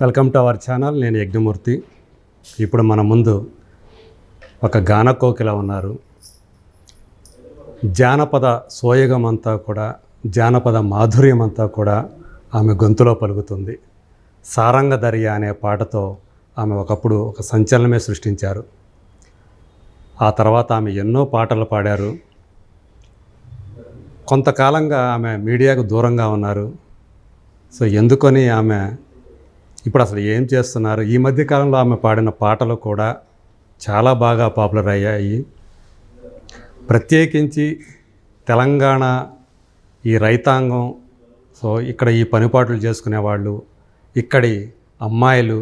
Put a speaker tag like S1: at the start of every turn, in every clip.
S1: Welcome to our channel నేను యజ్ఞమూర్తి. ఇప్పుడు మన ముందు ఒక గాన కోకిల ఉన్నారు. జానపద సోయగం అంతా కూడా జానపద మాధుర్యం అంతా కూడా ఆమె గొంతులో పలుకుతుంది. సారంగ దర్య అనే పాటతో ఆమె ఒకప్పుడు ఒక సంచలనమే సృష్టించారు. ఆ తర్వాత ఆమె ఎన్నో పాటలు పాడారు. కొంతకాలంగా ఆమె మీడియాకు దూరంగా ఉన్నారు. సో ఎందుకని ఆమె ఇప్పుడు అసలు ఏం చేస్తున్నారు? ఈ మధ్యకాలంలో ఆమె పాడిన పాటలు కూడా చాలా బాగా పాపులర్ అయ్యాయి. ప్రత్యేకించి తెలంగాణ ఈ రైతాంగం సో ఇక్కడ ఈ పనిపాట్లు చేసుకునేవాళ్ళు ఇక్కడి అమ్మాయిలు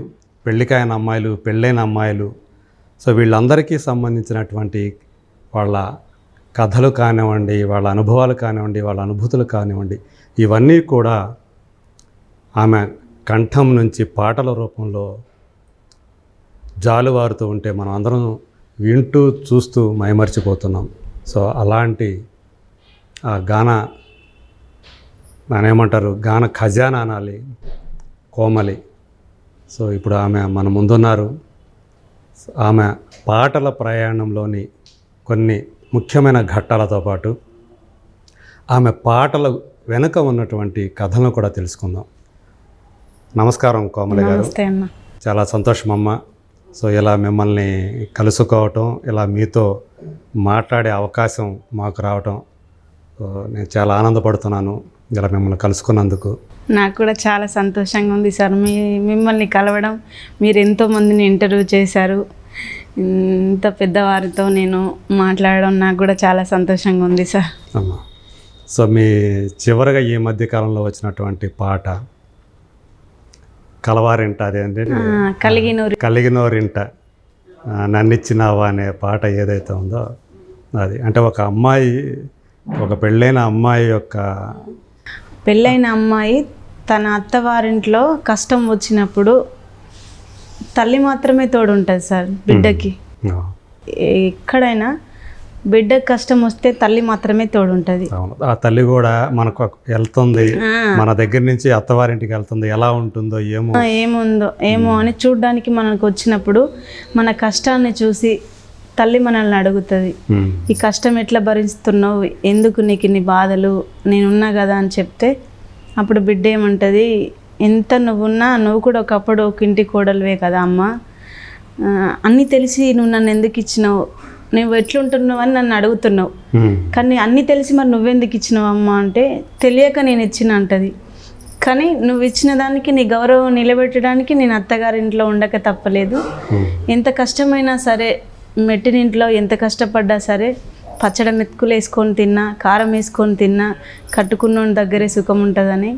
S1: పెళ్ళికాయన అమ్మాయిలు పెళ్ళైన అమ్మాయిలు సో వీళ్ళందరికీ సంబంధించినటువంటి వాళ్ళ కథలు కానివ్వండి వాళ్ళ అనుభవాలు కానివ్వండి వాళ్ళ అనుభూతులు కానివ్వండి ఇవన్నీ కూడా ఆమె కంఠం నుంచి పాటల రూపంలో జాలువారుతూ ఉంటే మనం అందరం వింటూ చూస్తూ మైమర్చిపోతున్నాం. సో అలాంటి ఆ గాన ఏమంటారు గాన ఖజానా అనాలి కోమలి. సో ఇప్పుడు ఆమె మన ముందున్నారు. ఆమె పాటల ప్రయాణంలోని కొన్ని ముఖ్యమైన ఘట్టాలతో పాటు ఆమె పాటల వెనుక ఉన్నటువంటి కథలను కూడా తెలుసుకుందాం. నమస్కారం కోమలి గారు. చాలా సంతోషం అమ్మ. సో ఇలా మిమ్మల్ని కలుసుకోవటం ఇలా మీతో మాట్లాడే అవకాశం మాకు రావటం నేను చాలా ఆనందపడుతున్నాను ఇలా మిమ్మల్ని కలుసుకున్నందుకు.
S2: నాకు కూడా చాలా సంతోషంగా ఉంది సార్. మీ మిమ్మల్ని కలవడం మీరు ఎంతో మందిని ఇంటర్వ్యూ చేశారు. ఇంత పెద్దవారితో నేను మాట్లాడడం నాకు కూడా చాలా సంతోషంగా ఉంది సార్.
S1: అమ్మ. సో మీ చివరిగా ఈ మధ్య కాలంలో వచ్చినటువంటి పాట కలవారింట అదేంటి
S2: కలిగినూరి
S1: కలిగినోరింట. నన్నిచ్చినావా అనే పాట ఏదైతే ఉందో అది. అంటే ఒక అమ్మాయి ఒక పెళ్ళైన అమ్మాయి యొక్క
S2: పెళ్ళైన అమ్మాయి తన అత్తవారింట్లో కష్టం వచ్చినప్పుడు తల్లి మాత్రమే తోడు ఉంటుంది సార్ బిడ్డకి. ఎక్కడైనా బిడ్డకి కష్టం వస్తే తల్లి మాత్రమే తోడు ఉంటుంది
S1: అవును. ఆ తల్లి కూడా మనకు వెళ్తుంది. మన దగ్గర నుంచి అత్తవారింటికి వెళ్తుంది. ఎలా ఉంటుందో ఏమో.
S2: ఏముందో ఏమో అని చూడ్డానికి మనకు వచ్చినప్పుడు మన కష్టాన్ని చూసి తల్లి మనల్ని అడుగుతుంది. ఈ కష్టం ఎట్లా భరిస్తున్నావు? ఎందుకు నీకు ఇన్ని బాధలు? నేనున్నా కదా అని చెప్తే అప్పుడు బిడ్డ ఏమంటుంది? ఎంత నువ్వున్నా నువ్వు కూడా ఒకప్పుడు ఒక ఇంటి కోడలువే కదా అమ్మ. అన్నీ తెలిసి నువ్వు నన్ను ఎందుకు ఇచ్చినావు? నువ్వు ఎట్లుంటున్నావు అని నన్ను అడుగుతున్నావు. కానీ అన్నీ తెలిసి మరి నువ్వెందుకు ఇచ్చినావు అమ్మ అంటే తెలియక నేను ఇచ్చిన అంటది. కానీ నువ్వు ఇచ్చిన దానికి నీ గౌరవం నిలబెట్టడానికి నేను అత్తగారింట్లో ఉండక తప్పలేదు. ఎంత కష్టమైనా సరే మెట్టినింట్లో ఎంత కష్టపడ్డా సరే పచ్చడి మెతుకులు వేసుకొని తిన్నా కారం వేసుకొని తిన్నా కట్టుకున్నోని దగ్గరే సుఖం ఉంటుందని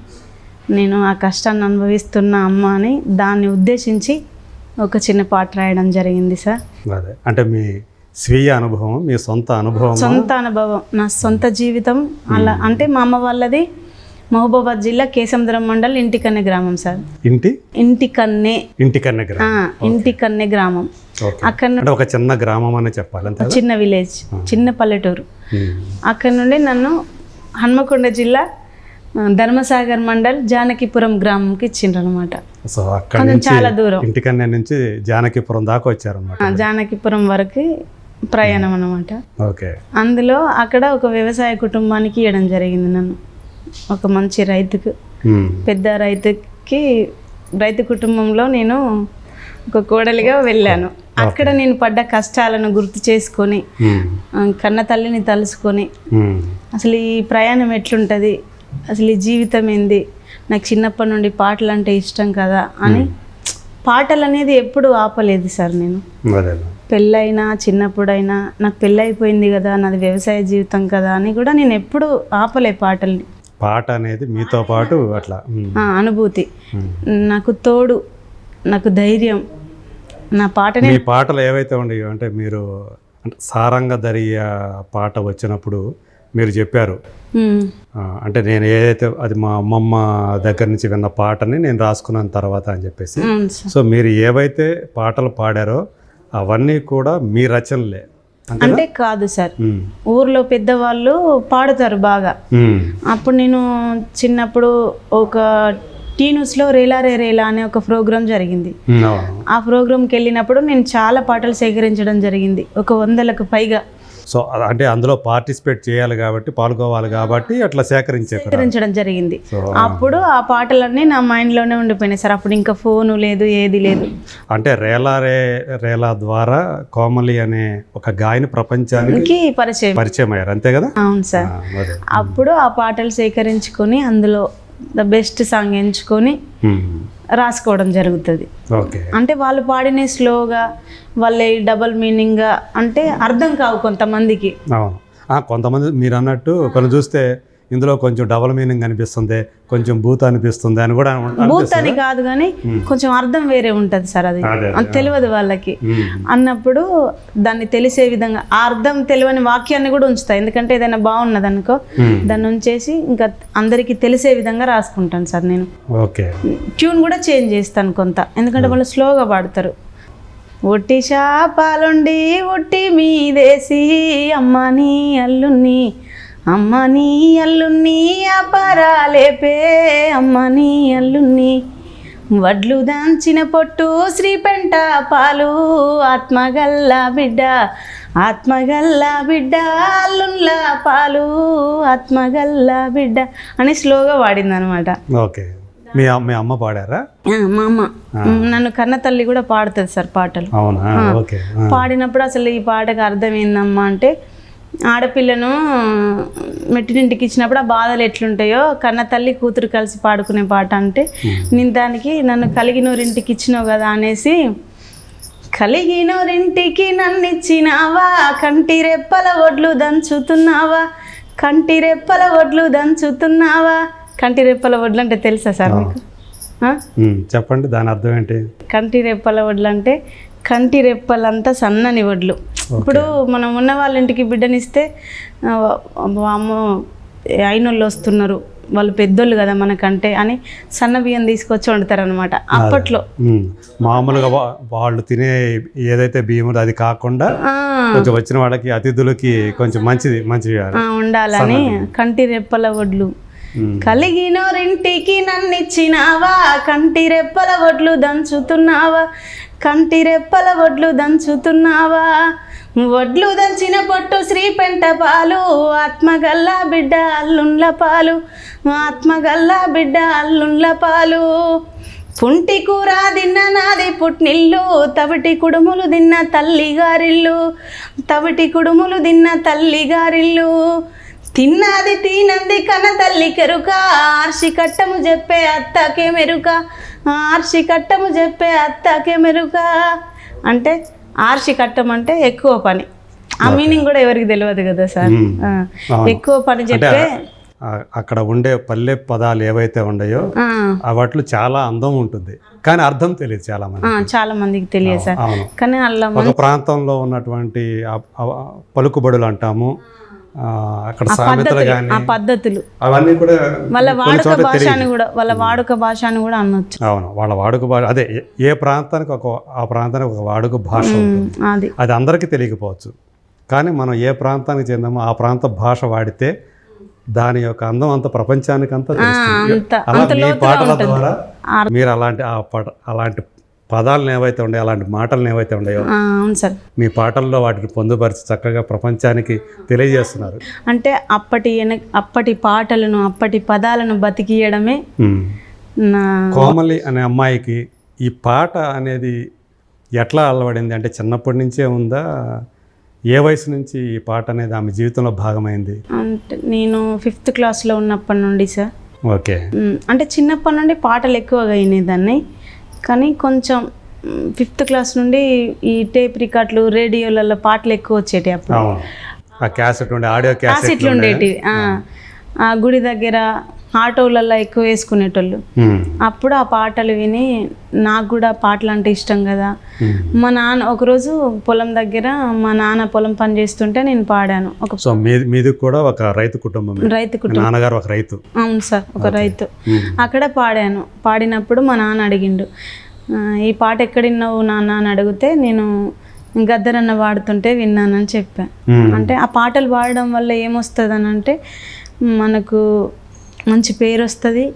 S2: నేను ఆ కష్టాన్ని అనుభవిస్తున్న అమ్మ అని దాన్ని ఉద్దేశించి ఒక చిన్న పాట రాయడం జరిగింది సార్.
S1: అదే. అంటే మీ స్వీయ అనుభవం మీ సొంత అనుభవం
S2: సొంత అనుభవం. నా సొంత జీవితం అలా అంటే మా అమ్మ వాళ్ళది మహబూబాబాద్ జిల్లా కేసముద్రం మండల్ ఇంటికన్నె గ్రామం సార్.
S1: ఇంటి?
S2: ఇంటికన్నే.
S1: ఇంటికన్నా గ్రామం.
S2: ఇంటికన్నె గ్రామం. అక్కడ
S1: ఒక చిన్న గ్రామం అని చెప్పాలి
S2: చిన్న విలేజ్ చిన్న పల్లెటూరు. అక్కడ నుండి నన్ను హన్మకొండ జిల్లా ధర్మసాగర్ మండల్ జానకిపురం గ్రామంకి ఇచ్చిండ్రు అనమాట
S1: సో అక్కడ
S2: చాలా దూరం.
S1: ఇంటికన్నా నుంచి జానకిపురం దాకా వచ్చారన్నమాట.
S2: జానకిపురం వరకు ప్రయాణం అనమాట
S1: ఓకే.
S2: అందులో అక్కడ ఒక వ్యవసాయ కుటుంబానికి ఇవ్వడం జరిగింది నన్ను. ఒక మంచి రైతుకు. పెద్ద రైతుకి రైతు కుటుంబంలో నేను ఒక కోడలిగా వెళ్ళాను. అక్కడ నేను పడ్డ కష్టాలను గుర్తు చేసుకొని కన్న తల్లిని తలుసుకొని అసలు ఈ ప్రయాణం ఎట్లుంటుంది? అసలు ఈ జీవితం ఏంది? నాకు చిన్నప్పటి నుండి పాటలు అంటే ఇష్టం కదా అని పాటలు అనేది ఎప్పుడు ఆపలేదు సార్ నేను. పెళ్ళైనా చిన్నప్పుడైనా నాకు పెళ్ళైపోయింది కదా నాది వ్యవసాయ జీవితం కదా అని కూడా నేను ఎప్పుడు ఆపలే పాటల్ని.
S1: పాట అనేది మీతో పాటు అట్లా
S2: అనుభూతి. నాకు తోడు నాకు ధైర్యం. నా పాటనే
S1: మీ పాటలు ఏవైతే ఉండేవో అంటే మీరు సారంగ దరియా పాట వచ్చినప్పుడు మీరు చెప్పారు. అంటే నేను ఏదైతే అది మా అమ్మమ్మ దగ్గర నుంచి విన్న పాటని నేను రాసుకున్నాను తర్వాత అని చెప్పేసి. సో మీరు ఏవైతే పాటలు పాడారో అవన్నీ కూడా మీ రచనలే.
S2: అంటే కాదు సార్. ఊర్లో పెద్దవాళ్ళు పాడుతారు బాగా. అప్పుడు నేను చిన్నప్పుడు ఒక టీ న్యూస్లో రేలా రే రేలా అనే ఒక ప్రోగ్రాం జరిగింది. ఆ ప్రోగ్రాంకి వెళ్ళినప్పుడు నేను చాలా పాటలు సేకరించడం జరిగింది. ఒక వందలకు పైగా.
S1: సో అంటే అందులో పార్టిసిపేట్ చేయాలి కాబట్టి పాల్గొవాలి కాబట్టి అట్లా సేకరించే.
S2: సేకరించడం జరిగింది. అప్పుడు ఆ పాటలన్నీ నా మైండ్లోనే ఉండిపోయినాయి సార్. అప్పుడు ఇంకా ఫోను లేదు ఏది లేదు.
S1: అంటే రేలా రే రేలా ద్వారా కోమలి అనే ఒక గాయని ప్రపంచానికి
S2: పరిచయం
S1: పరిచయం. అయ్యారు అంతే కదా?
S2: అవును సార్. అప్పుడు ఆ పాటలు సేకరించుకొని అందులో ద బెస్ట్ సాంగ్ ఎంచుకొని రాసుకోవడం జరుగుతుంది.
S1: ఓకే.
S2: అంటే వాళ్ళు పాడిన స్లోగా వాళ్ళ డబల్ మీనింగ్గా అంటే అర్థం కావు కొంతమందికి.
S1: కొంతమంది మీరు అన్నట్టు కొన్ని చూస్తే ఇందులో కొంచెం డబల్ మీనింగ్ అనిపిస్తుంది కొంచెం బూత్ అనిపిస్తుంది అని కూడా.
S2: బూత్ అని కాదు కానీ కొంచెం అర్థం వేరే ఉంటుంది సార్ అది. తెలియదు వాళ్ళకి. అన్నప్పుడు దాన్ని తెలిసే విధంగా ఆ అర్థం తెలియని వాక్యాన్ని కూడా ఉంచుతా. ఎందుకంటే ఏదైనా బాగున్నది అనుకో దాన్ని ఉంచేసి ఇంకా అందరికీ తెలిసే విధంగా రాసుకుంటాను సార్ నేను.
S1: ఓకే.
S2: ట్యూన్ కూడా చేంజ్ చేస్తాను కొంత. ఎందుకంటే వాళ్ళు స్లోగా పాడతారు. ఒట్టి శాపాలుండి ఒట్టి మీదేసి అమ్మ నీ అల్లుని అమ్మ నీ అల్లుని అపరాలేపే అమ్మ నీ అల్లుని వడ్లు దాంచిన పొట్టు శ్రీపెంట పాలు. ఆత్మగల్ల బిడ్డ ఆత్మగల్ల బిడ్డ అల్లున్ల పాలు. ఆత్మగల్ల బిడ్డ అని స్లోగా వాడింది అనమాట
S1: ఓకే. మీ అమ్మ- మీ అమ్మ పాడారా?
S2: మా అమ్మ. నన్ను కన్న తల్లి కూడా పాడుతుంది సార్ పాటలు.
S1: అవునా? ఓకే.
S2: పాడినప్పుడు అసలు ఈ పాటకు అర్థం ఏందమ్మా అంటే ఆడపిల్లను మెట్టినింటికి ఇచ్చినప్పుడు ఆ బాధలు ఎట్లుంటాయో కన్న తల్లి కూతురు కలిసి పాడుకునే పాట అంటే నేను దానికి నన్ను కలిగినోరింటికి ఇచ్చినావు కదా అనేసి కలిగినోరింటికి నన్ను ఇచ్చినావా కంటి రెప్పల ఒడ్లు దంచుతున్నావా? కంటి రెప్పల ఒడ్లు దంచుతున్నావా? కంటి రెప్పల ఒడ్లు అంటే తెలుసా సార్ మీకు?
S1: ఉమ్, చెప్పండి దాని అర్థం ఏంటి?
S2: కంటి రెప్పల వడ్లు అంటే కంటి రెప్పలంతా సన్నని వడ్లు ఇప్పుడు మనం ఉన్న వాళ్ళ ఇంటికి బిడ్డనిస్తే అమ్మో అయినోళ్ళు వస్తున్నారు. వాళ్ళు పెద్దోళ్ళు కదా మనకంటే అని సన్న బియ్యం తీసుకొచ్చి వండుతారు అనమాట అప్పట్లో.
S1: మామూలుగా వాళ్ళు తినే ఏదైతే బియ్యం అది కాకుండా కొంచెం వచ్చిన వాళ్ళకి అతిథులకి కొంచెం మంచిది మంచిది
S2: ఆ, ఉండాలని కంటి రెప్పల వడ్లు.
S1: ఉమ్,
S2: కలిగినోరింటికి నన్నిచ్చినావా? కంటి రెప్పల వడ్లు దంచుతున్నావా? కంటి రెప్పల వడ్లు దంచుతున్నావా? వడ్లు దంచిన పొట్టు శ్రీ పెంట పాలు ఆత్మగల్ల బిడ్డ అల్లుండ్ల పాలు ఆత్మగల్ల బిడ్డ అల్లుండ్ల పాలు. పుంటి కూర తిన్న నాది పుట్నిల్లు తవిటి కుడుములు తిన్న తల్లి గారిల్లు తవిటి కుడుములు తిన్న తల్లి గారిల్లు తిన్నది తినంది కన తల్లి కెరుక. ఆర్షి కట్టము చెప్పే అత్తకే మెరుక. ఆర్షి కట్టము చెప్పే అత్తకే మెరుక. అంటే ఆర్షి కట్టం అంటే ఎక్కువ పని. ఆ మీనింగ్ కూడా ఎవరికి తెలియదు కదా సార్? ఎక్కువ పని చెప్పే
S1: అక్కడ ఉండే పల్లె పదాలు ఏవైతే ఉన్నాయో వాటిలో చాలా అందం ఉంటుంది. కానీ అర్థం తెలియదు చాలా మంది
S2: చాలా మందికి తెలియదు సార్. కానీ అలా
S1: ఒక ప్రాంతంలో ఉన్నటువంటి పలుకుబడులు అంటాము. అక్కడ సామెతలు కానీ
S2: ఆ పద్ధతులు.
S1: అవన్నీ కూడా
S2: వాళ్ళ వాడుక
S1: చోట్ల
S2: భాష
S1: తెలియదు.
S2: అని కూడా వాళ్ళ వాడుక భాష అని కూడా అనొచ్చు.
S1: అవును వాళ్ళ వాడుక భాష అదే ఏ- ప్రాంతానికి ఒక ఆ ప్రాంతానికి ఒక వాడుక భాష
S2: అది.
S1: అది అందరికీ తెలియకపోవచ్చు. కానీ మనం ఏ ప్రాంతానికి చెందామో ఆ ప్రాంత భాష వాడితే దాని యొక్క అందం అంత ప్రపంచానికి అంతా అలా మీ పాటల ద్వారా మీరు అలాంటి ఆ పాట అలాంటి పదాలను ఏవైతే ఉన్నాయో అలాంటి మాటలను ఏవైతే ఉన్నాయో
S2: అవును సార్.
S1: మీ పాటల్లో వాటిని పొందుపరిచి చక్కగా ప్రపంచానికి తెలియజేస్తున్నారు.
S2: అంటే అప్పటి అప్పటి పాటలను అప్పటి పదాలను బతికియడమే
S1: కోమలి అనే అమ్మాయికి ఈ పాట అనేది ఎట్లా అలవడింది అంటే చిన్నప్పటి నుంచే ఉందా? ఏ వయసు నుంచి ఈ పాట అనేది ఆమె జీవితంలో భాగమైంది?
S2: అంటే నేను ఫిఫ్త్ క్లాస్లో ఉన్నప్పటి నుండి సార్.
S1: ఓకే.
S2: అంటే చిన్నప్పటి నుండి పాటలు ఎక్కువగా వినేదాన్ని. కానీ కొంచెం ఫిఫ్త్ క్లాస్ నుండి ఈ టేప్ రికార్డులు రేడియోలలో పాటలు ఎక్కువ వచ్చేటి అప్పుడు.
S1: క్యాసెట్ ఆడియో క్యాసెట్
S2: క్యాసెట్లు ఉండేటివి ఆ గుడి దగ్గర ఆటోలలో ఎక్కువ వేసుకునేటోళ్ళు. అప్పుడు ఆ పాటలు విని నాకు కూడా పాటలు అంటే ఇష్టం కదా. మా నాన్న ఒకరోజు పొలం దగ్గర మా నాన్న పొలం పని చేస్తుంటే నేను పాడాను. ఒక
S1: సో మీది కూడా ఒక రైతు కుటుంబం
S2: రైతు కుటుంబం.
S1: నాన్నగారు ఒక రైతు.
S2: అవును సార్ ఒక రైతు. అక్కడ పాడాను. పాడినప్పుడు మా నాన్న అడిగిండు "ఆ, ఈ పాట ఎక్కడిన్నావు నాన్న? అని అడిగితే నేను గద్దరన్న పాడుతుంటే విన్నానని చెప్పా.
S1: మ్మ్.
S2: అంటే ఆ పాటలు పాడడం వల్ల ఏమొస్తుంది అని అంటే మనకు మంచి పేరు వస్తుంది.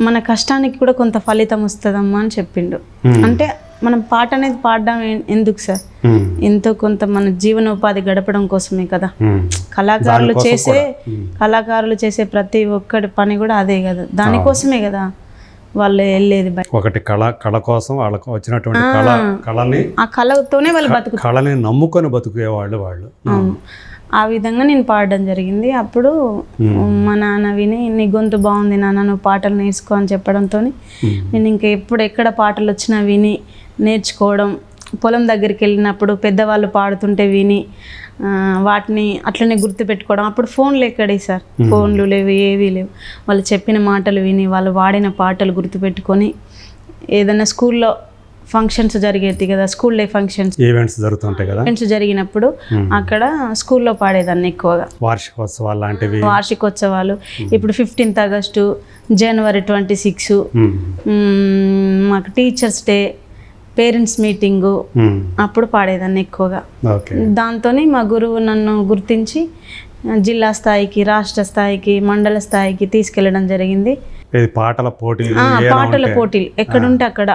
S2: మన కష్టానికి కూడా కొంత ఫలితం వస్తుందమ్మా అని చెప్పిండు.
S1: Hmm.
S2: అంటే మనం పాట అనేది పాడడం ఎందుకు సార్?
S1: ఉమ్,
S2: ఎంతో కొంత మన జీవనోపాధి గడపడం కోసమే కదా.
S1: ఉమ్,
S2: కళాకారులు చేసే. కళాకారులు చేసే ప్రతి ఒక్కటి పని కూడా అదే కదా. దానికోసమే కదా. వాళ్ళు వెళ్ళేది
S1: ఒకటి కళ కళ కోసం వాళ్ళకు వచ్చినటువంటి కళ కళని
S2: ఆ కళతోనే వాళ్ళు బతుకు
S1: కళని నమ్ముకొని బతుకునేవాళ్ళు వాళ్ళు.
S2: ఆ విధంగా నేను పాడడం జరిగింది. అప్పుడు మా నాన్న విని నీ గొంతు బాగుంది నాన్న నువ్వు పాటలు నేర్చుకో అని చెప్పడంతో నేను ఇంకా ఎప్పుడు ఎక్కడ పాటలు వచ్చినా విని నేర్చుకోవడం పొలం దగ్గరికి వెళ్ళినప్పుడు పెద్దవాళ్ళు పాడుతుంటే విని వాటిని అట్లనే గుర్తుపెట్టుకోవడం. అప్పుడు ఫోన్లు ఎక్కడే సార్. ఫోన్లు లేవు ఏవీ లేవు. వాళ్ళు చెప్పిన మాటలు విని వాళ్ళు వాడిన పాటలు గుర్తుపెట్టుకొని ఏదైనా స్కూల్లో ఫంక్షన్స్ జరిగేది కదా స్కూల్ డే ఫంక్షన్స్.
S1: ఈవెంట్స్ జరుగుతుంటాయి కదా?
S2: ఫంక్షన్స్ జరిగినప్పుడు అక్కడ స్కూల్లో పాడేదాన్ని ఎక్కువగా.
S1: వార్షికోత్సవాలు లాంటివి?
S2: వార్షికోత్సవాలు. ఇప్పుడు ఫిఫ్టీన్త్ ఆగస్టు జనవరి ట్వంటీ సిక్స్. మాకు teachers day parents meeting
S1: um,
S2: అప్పుడు పాడేదాన్ని ఎక్కువగా.
S1: ఓకే.
S2: దాంతో మా గురువు నన్ను గుర్తించి జిల్లా స్థాయికి రాష్ట్ర స్థాయికి మండల స్థాయికి తీసుకెళ్ళడం జరిగింది.
S1: పాటల ఏమైనా
S2: పాటల
S1: ఉంటే-
S2: పోటీలు ఎక్కడుంటే అక్కడ.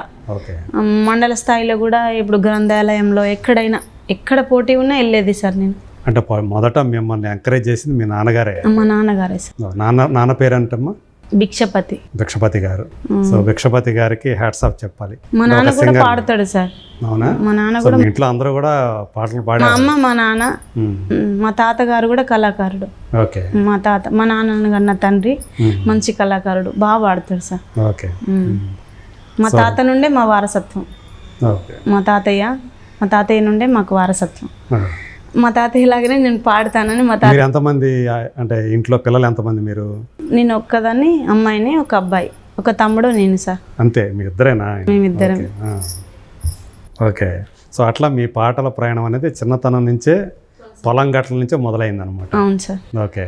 S2: మండల స్థాయిలో కూడా ఇప్పుడు గ్రంథాలయంలో ఎక్కడైనా ఎక్కడ పోటీ ఉన్నా వెళ్ళేది సార్ నేను.
S1: అంటే మొదట మిమ్మల్ని ఎంకరేజ్ చేసింది మీ నాన్నగారే.
S2: మా నాన్నగారే సార్.
S1: నాన్న నాన్న పేరంటమ్మా?
S2: భిక్షపతి.
S1: భిక్షపతి గారు. సో భిక్షపతి గారికి హ్యాట్స్ ఆఫ్ చెప్పాలి.
S2: మా నాన్న కూడా పాడతాడు సార్.
S1: అవునా?
S2: మా నాన్న
S1: మీ ఇంట్లో అందరూ కూడా పాటలు
S2: మా
S1: పాడారు.
S2: అమ్మ మా నాన్న మా తాతగారు కూడా కళాకారుడు.
S1: ఓకే.
S2: మా తాత మా నాన్న కన్న తండ్రి మంచి కళాకారుడు. బాగా పాడతాడు సార్.
S1: ఓకే.
S2: మా తాత నుండే మా వారసత్వం.
S1: ఓకే.
S2: మా తాతయ్య మా తాతయ్య నుండే మాకు వారసత్వం. మా తాతయ్య లాగానే నేను పాడతానని మా తాత
S1: మీరు ఎంతమంది అంటే ఇంట్లో పిల్లలు ఎంతమంది మీరు?
S2: నేను ఒక్కదాన్ని అమ్మాయిని ఒక అబ్బాయి. ఒక తమ్ముడు నేను సార్.
S1: అంతే మీ ఇద్దరేనా?
S2: మేమిద్దరం.
S1: ఓకే సో అట్లా మీ పాటల ప్రయాణం అనేది చిన్నతనం నుంచే పొలం గట్ల నుంచే మొదలైంది అనమాట
S2: అవును సార్.
S1: ఓకే.